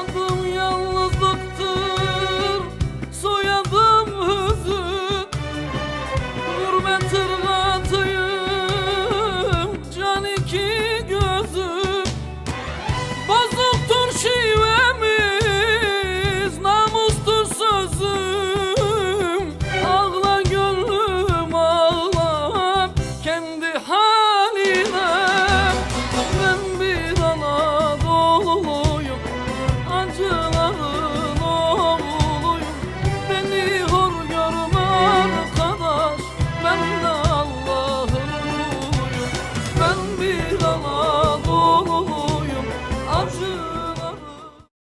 Adım yalnızlıktır Soyadım hüzün Hürmet tırnak